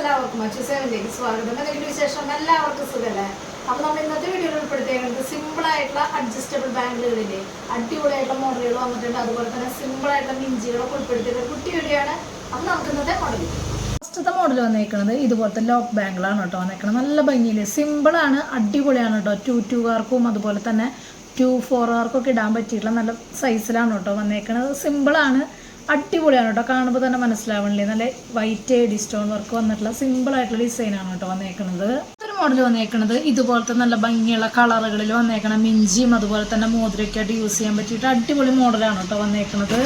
എല്ലാവർക്കും അച്ചു സേവനിലേക്ക് സ്വാഗതം. എന്തെങ്കിലും വിശേഷം? എല്ലാവർക്കും സുഖമല്ലേ? അപ്പൊ നമ്മൾ ഇന്നത്തെ വീഡിയോയിൽ സിമ്പിൾ ആയിട്ടുള്ള അഡ്ജസ്റ്റബിൾ ബാങ്കുകളിലെ അടിപൊളിയായിട്ടുള്ള മോഡലുകൾ വന്നിട്ടുണ്ട്. അതുപോലെ തന്നെ സിമ്പിൾ ആയിട്ടുള്ള മിഞ്ചികളൊക്കെ ഉൾപ്പെടുത്തിയ കുട്ടി വീഡിയോ ആണ് അപ്പൊ നമുക്ക് ഇന്നത്തെ മോഡൽ ഫസ്റ്റത്തെ മോഡൽ വന്നേക്കുന്നത് ഇതുപോലത്തെ ലോക്ക് ബാങ്കിളാണ് കേട്ടോ വന്നേക്കുന്നത് നല്ല ഭംഗിയിൽ സിമ്പിൾ ആണ് അടിപൊളിയാണ് കേട്ടോ. ടു ടുകാർക്കും അതുപോലെ തന്നെ ടു ഫോറുകാർക്കൊക്കെ ഇടാൻ പറ്റിയിട്ടുള്ള നല്ല സൈസിലാണ് കേട്ടോ വന്നേക്കുന്നത് സിമ്പിളാണ് അടിപൊളിയാണ് കേട്ടോ. കാണുമ്പോൾ തന്നെ മനസ്സിലാവണില്ലേ? നല്ല വൈറ്റ് എഡി സ്റ്റോൺ വർക്ക് വന്നിട്ടുള്ള സിമ്പിൾ ആയിട്ടുള്ള ഡിസൈനാണ് കേട്ടോ വന്നേക്കുന്നത് ഒരു മോഡൽ വന്നേക്കുന്നത് ഇതുപോലത്തെ നല്ല ഭംഗിയുള്ള കളറുകളിൽ വന്നേക്കണ മിഞ്ചിയും അതുപോലെ തന്നെ മോതിരൊക്കെ ആയിട്ട് യൂസ് ചെയ്യാൻ പറ്റിയിട്ട് അടിപൊളി മോഡലാണ് കേട്ടോ വന്നേക്കുന്നത്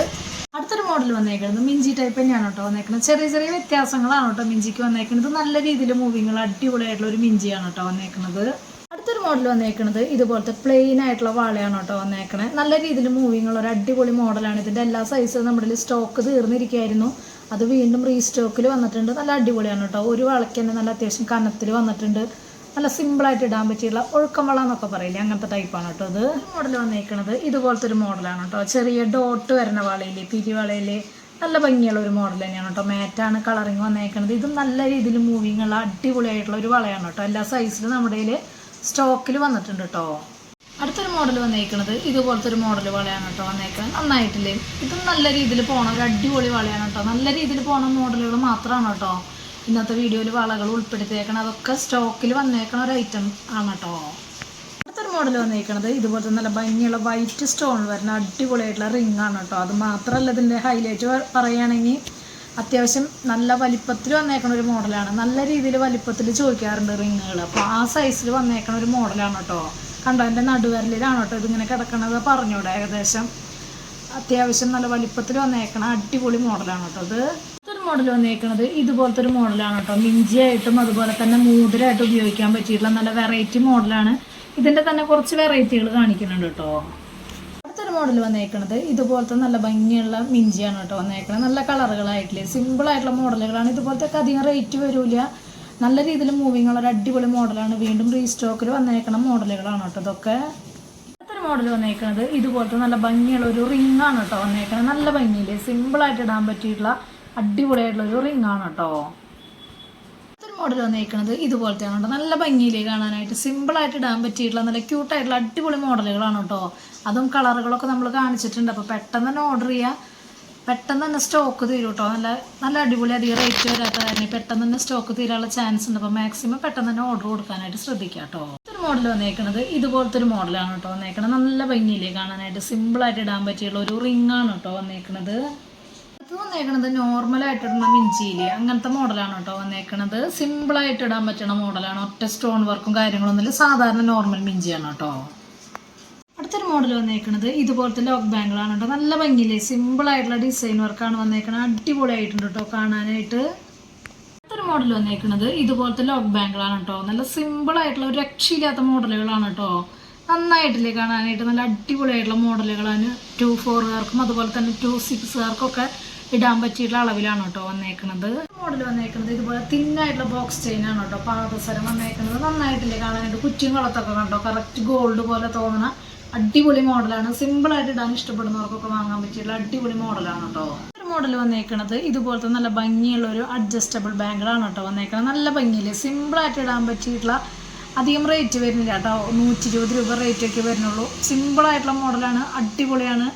അടുത്തൊരു മോഡൽ വന്നേക്കുന്നത് മിഞ്ചി ടൈപ്പ് തന്നെയാണ് കേട്ടോ വന്നേക്കുന്നത് ചെറിയ ചെറിയ വ്യത്യാസങ്ങളാണ് കേട്ടോ മിഞ്ചിക്ക് വന്നേക്കുന്നത് നല്ല രീതിയിൽ മൂവിങ്ങൾ അടിപൊളിയായിട്ടുള്ള ഒരു മിഞ്ചിയാണ് കേട്ടോ വന്നേക്കുന്നത് മോഡൽ വന്നേക്കുന്നത് ഇതുപോലത്തെ പ്ലെയിൻ ആയിട്ടുള്ള വാളയാണ് കേട്ടോ വന്നേക്കണേ. നല്ല രീതിയിൽ മൂവിങ് ഉള്ള ഒരു അടിപൊളി മോഡലാണ് ഇതിന്റെ എല്ലാ സൈസും നമ്മുടെ സ്റ്റോക്ക് തീർന്നിരിക്കുകയായിരുന്നു. അത് വീണ്ടും റീസ്റ്റോക്കിൽ വന്നിട്ടുണ്ട്. നല്ല അടിപൊളിയാണ് കേട്ടോ. ഒരു വളയ്ക്ക് തന്നെ നല്ല അത്യാവശ്യം കനത്തിൽ വന്നിട്ടുണ്ട്. നല്ല സിമ്പിളായിട്ട് ഇടാൻ പറ്റിയുള്ള ഒഴുക്കം വള എന്നൊക്കെ പറയില്ലേ? അങ്ങനത്തെ ടൈപ്പാണ് കേട്ടോ അത് മോഡൽ വന്നേക്കുന്നത് ഇതുപോലത്തെ ഒരു മോഡലാണ് കേട്ടോ. ചെറിയ ഡോട്ട് വരുന്ന വളയില്ലേ പിരിവളയിൽ നല്ല ഭംഗിയുള്ള ഒരു മോഡൽ തന്നെയാണ് കേട്ടോ. മാറ്റാണ് കളറിങ് വന്നേക്കുന്നത് ഇതും നല്ല രീതിയിൽ മൂവിങ്ങുള്ള അടിപൊളിയായിട്ടുള്ള ഒരു വളയാണ് കേട്ടോ. എല്ലാ സൈസിലും നമ്മുടെ സ്റ്റോക്കിൽ വന്നിട്ടുണ്ട് കേട്ടോ അടുത്തൊരു മോഡൽ വന്നേക്കുന്നത് ഇതുപോലത്തെ ഒരു മോഡൽ വളയാണ് കേട്ടോ വന്നേക്കാൻ നന്നായിട്ടില്ലേ? ഇതും നല്ല രീതിയിൽ പോണ ഒരു അടിപൊളി വളയാണ് കേട്ടോ നല്ല രീതിയിൽ പോണ മോഡലുകൾ മാത്രമാണ് കേട്ടോ ഇന്നത്തെ വീഡിയോയിൽ വളകൾ ഉൾപ്പെടുത്തിയേക്കണം അതൊക്കെ സ്റ്റോക്കിൽ വന്നേക്കണ ഒരു ഐറ്റം ആണ് കേട്ടോ അടുത്തൊരു മോഡൽ വന്നേക്കണത് ഇതുപോലത്തെ നല്ല ഭംഗിയുള്ള വൈറ്റ് സ്റ്റോൺ വരുന്ന അടിപൊളിയായിട്ടുള്ള റിംഗ് ആണ് കേട്ടോ അത് മാത്രമല്ല ഇതിന്റെ ഹൈലൈറ്റ് പറയുകയാണെങ്കിൽ അത്യാവശ്യം നല്ല വലിപ്പത്തിൽ വന്നേക്കണ ഒരു മോഡലാണ്. നല്ല രീതിയിൽ വലിപ്പത്തിൽ ചോദിക്കാറുണ്ട് റിങ്ങുകൾ അപ്പോൾ ആ സൈസിൽ വന്നേക്കണ ഒരു മോഡലാണ് കേട്ടോ കണ്ടോ എന്റെ നടുവരലിലാണ് കേട്ടോ ഇതിങ്ങനെ കിടക്കണത് പറഞ്ഞൂടെ? ഏകദേശം അത്യാവശ്യം നല്ല വലിപ്പത്തിൽ വന്നേക്കണ അടിപൊളി മോഡലാണ് കേട്ടോ ഇത്. ഒരു മോഡൽ വന്നേക്കണത് ഇതുപോലത്തെ ഒരു മോഡലാണ് കേട്ടോ മിഞ്ചിയായിട്ടും അതുപോലെ തന്നെ മൂതിരായിട്ടും ഉപയോഗിക്കാൻ പറ്റിയിട്ടുള്ള നല്ല വെറൈറ്റി മോഡലാണ് ഇതിന്റെ തന്നെ കുറച്ച് വെറൈറ്റികൾ കാണിക്കുന്നുണ്ട് കേട്ടോ മോഡൽ വന്നേക്കണത്. ഇതുപോലത്തെ നല്ല ഭംഗിയുള്ള മിഞ്ചിയാണ് കേട്ടോ വന്നേക്കണത്. നല്ല കളറുകളായിട്ടില്ലേ? സിമ്പിൾ ആയിട്ടുള്ള മോഡലുകളാണ്. ഇതുപോലത്തെ അധികം റേറ്റ് വരില്ല നല്ല രീതിയിൽ മൂവിങ് ഉള്ള ഒരു അടിപൊളി മോഡലാണ്. വീണ്ടും റീസ്റ്റോക്കിൽ വന്നേക്കണ മോഡലുകളാണ് കേട്ടോ ഇതൊക്കെ. അടുത്തൊരു മോഡൽ വന്നേക്കുന്നത് ഇതുപോലത്തെ നല്ല ഭംഗിയുള്ള ഒരു റിംഗ് ആണ് കേട്ടോ വന്നേക്കണത്. നല്ല ഭംഗിയില്ലേ? സിമ്പിളായിട്ട് ഇടാൻ പറ്റിയിട്ടുള്ള അടിപൊളിയായിട്ടുള്ള ഒരു റിംഗ് ആണ് കേട്ടോ. മോഡൽ വന്നിരിക്കുന്നത് ഇതുപോലത്തെയാണ് കേട്ടോ. നല്ല ഭംഗിയിലേ കാണാനായിട്ട്. സിമ്പിളായിട്ട് ഇടാൻ പറ്റിയിട്ടുള്ള നല്ല ക്യൂട്ടായിട്ടുള്ള അടിപൊളി മോഡലുകളാണ് കേട്ടോ. അതും കളറുകളൊക്കെ നമ്മൾ കാണിച്ചിട്ടുണ്ട്. അപ്പോൾ പെട്ടെന്ന് തന്നെ ഓർഡർ ചെയ്യുക പെട്ടെന്ന് തന്നെ സ്റ്റോക്ക് തീരും കേട്ടോ. നല്ല നല്ല അടിപൊളി അധികം റേറ്റ് വരാത്ത കാരണം പെട്ടെന്ന് തന്നെ സ്റ്റോക്ക് തീരാനുള്ള ചാൻസ് ഉണ്ട്. അപ്പോൾ മാക്സിമം പെട്ടെന്ന് തന്നെ ഓർഡർ കൊടുക്കാനായിട്ട് ശ്രദ്ധിക്കുക കേട്ടോ. ഒരു മോഡൽ വന്നേക്കുന്നത് ഇതുപോലത്തെ ഒരു മോഡലാണ് കേട്ടോ വന്നേക്കണത്. നല്ല ഭംഗിയിലേ കാണാനായിട്ട്. സിമ്പിളായിട്ട് ഇടാൻ പറ്റിയുള്ള ഒരു റിംഗ് ആണ് കേട്ടോ വന്നേക്കണത്. വന്നേക്കണത് നോർമലായിട്ടിടുന്ന മിഞ്ചിയിൽ. അങ്ങനത്തെ മോഡലാണ് കേട്ടോ വന്നേക്കണത്. സിമ്പിൾ ആയിട്ട് ഇടാൻ പറ്റുന്ന മോഡലാണ്. ഒറ്റ സ്റ്റോൺ വർക്കും കാര്യങ്ങളൊന്നുമില്ല സാധാരണ നോർമൽ മിഞ്ചിയാണ് കേട്ടോ. അടുത്തൊരു മോഡൽ വന്നേക്കണത് ഇതുപോലത്തെ ലോക്ക് ബാങ്കിളാണ് കേട്ടോ. നല്ല ഭംഗിയില്ലേ? സിമ്പിൾ ആയിട്ടുള്ള ഡിസൈൻ വർക്കാണ് വന്നേക്കണത്. അടിപൊളിയായിട്ടുണ്ട് കേട്ടോ കാണാനായിട്ട്. അടുത്തൊരു മോഡൽ വന്നേക്കണത് ഇതുപോലത്തെ ലോക്ക് ബാങ്കിളാണ് കേട്ടോ. നല്ല സിമ്പിൾ ആയിട്ടുള്ള ഒരു രക്ഷയില്ലാത്ത മോഡലുകളാണ് കേട്ടോ. നന്നായിട്ടില്ലേ കാണാനായിട്ട്? നല്ല അടിപൊളിയായിട്ടുള്ള മോഡലുകളാണ് ടു ഫോറുകാർക്കും അതുപോലെ തന്നെ ടു സിക്സുകാർക്കൊക്കെ ഇടാൻ പറ്റിയിട്ടുള്ള അളവിലാണ് കേട്ടോ വന്നേക്കുന്നത് മോഡൽ വന്നേക്കുന്നത് ഇതുപോലെ തിന്നായിട്ടുള്ള ബോക്സ് ചെയിൻ ആണ് കേട്ടോ. പാദസരം വന്നേക്കുന്നത് നന്നായിട്ടില്ലേ കാണാനായിട്ട്? കുച്ചിയും കുളത്തൊക്കെ കണ്ടോ? കറക്റ്റ് ഗോൾഡ് പോലെ തോന്നുന്ന അടിപൊളി മോഡലാണ് സിമ്പിൾ ആയിട്ട് ഇടാൻ ഇഷ്ടപ്പെടുന്നവർക്കൊക്കെ വാങ്ങാൻ പറ്റിയിട്ടുള്ള അടിപൊളി മോഡലാണ് കേട്ടോ. മോഡൽ വന്നേക്കുന്നത് ഇതുപോലത്തെ നല്ല ഭംഗിയുള്ള ഒരു അഡ്ജസ്റ്റബിൾ ബാങ്കിളാണ് കേട്ടോ വന്നേക്കുന്നത് നല്ല സിമ്പിൾ ആയിട്ട് ഇടാൻ പറ്റിയിട്ടുള്ള അധികം റേറ്റ് വരുന്നില്ല കേട്ടോ. നൂറ്റി ഇരുപത് രൂപ റേറ്റ് ഒക്കെ വരുന്നുള്ളൂ. സിമ്പിൾ ആയിട്ടുള്ള മോഡലാണ് അടിപൊളിയാണ്.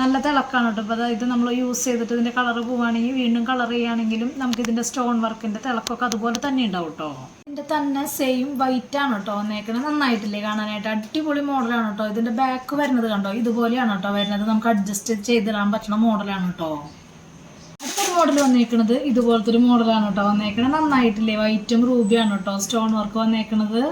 നല്ല തിളക്കാണ് കേട്ടോ. അപ്പോൾ ഇത് നമ്മൾ യൂസ് ചെയ്തിട്ട് ഇതിന്റെ കളർ പോവുകയാണെങ്കിൽ വീണ്ടും കളർ ചെയ്യുകയാണെങ്കിലും നമുക്ക് ഇതിന്റെ സ്റ്റോൺ വർക്കിന്റെ തിളക്കൊക്കെ അതുപോലെ തന്നെ ഉണ്ടാവും കേട്ടോ. ഇതിന്റെ തന്നെ സെയിം വൈറ്റ് ആണ് കേട്ടോ വന്നേക്കണത് നന്നായിട്ടില്ലേ കാണാനായിട്ട്? അടിപൊളി മോഡലാണ് കേട്ടോ. ഇതിന്റെ ബാക്ക് വരുന്നത് കണ്ടോ? ഇതുപോലെയാണ് കേട്ടോ വരുന്നത്. നമുക്ക് അഡ്ജസ്റ്റ് ചെയ്തിടാൻ പറ്റുന്ന മോഡലാണ് കേട്ടോ. മോഡൽ വന്നേക്കണത് ഇതുപോലത്തെ ഒരു മോഡലാണ് കേട്ടോ വന്നേക്കണത്. നന്നായിട്ടില്ലേ? വൈറ്റും റൂബിയാണ് കേട്ടോ. സ്റ്റോൺ വർക്ക് വന്നേക്കണത്.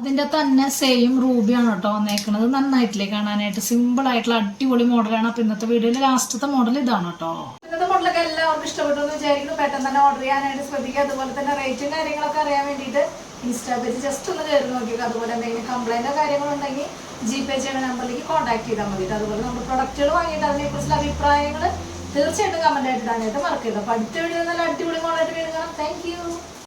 അതിന്റെ തന്നെ സെയിം റൂബിയാണ് കേട്ടോ വന്നേക്കുന്നത് നന്നായിട്ടില്ലേ കാണാനായിട്ട്. സിമ്പിൾ ആയിട്ടുള്ള അടിപൊളി മോഡലാണ് അപ്പൊ ഇന്നത്തെ വീഡിയോയിൽ ലാസ്റ്റത്തെ മോഡൽ ഇതാണ് കേട്ടോ. ഇന്നത്തെ മോഡലൊക്കെ എല്ലാവർക്കും ഇഷ്ടപ്പെട്ടു എന്ന് വിചാരിക്കുന്നു. പെട്ടെന്ന് തന്നെ ഓർഡർ ചെയ്യാനായിട്ട് ശ്രദ്ധിക്കുക. അതുപോലെ തന്നെ റേറ്റും കാര്യങ്ങളൊക്കെ അറിയാൻ വേണ്ടിയിട്ട് ഇൻസ്റ്റാ പേജ് ജസ്റ്റ് ഒന്ന് കയറി നോക്കിക്കുക അതുപോലെ എന്തെങ്കിലും കംപ്ലൈന്റോ കാര്യങ്ങളുണ്ടെങ്കിൽ ജി പേ ചെയ്യുന്ന നമ്പറിലേക്ക് കോൺടാക്ട് ചെയ്താൽ മതി അതുപോലെ നമ്മുടെ പ്രൊഡക്റ്റുകൾ വാങ്ങിയിട്ട് അതിനെക്കുറിച്ചുള്ള അഭിപ്രായങ്ങൾ തീർച്ചയായിട്ടും കമന്റ് ആയിട്ട് ഇടാനായിട്ട് മറക്കരുത്. അപ്പോൾ അടുത്ത വീഡിയോ നല്ല അടിപൊളി മോളായിട്ട് വീണ്ടും കാണാം. താങ്ക്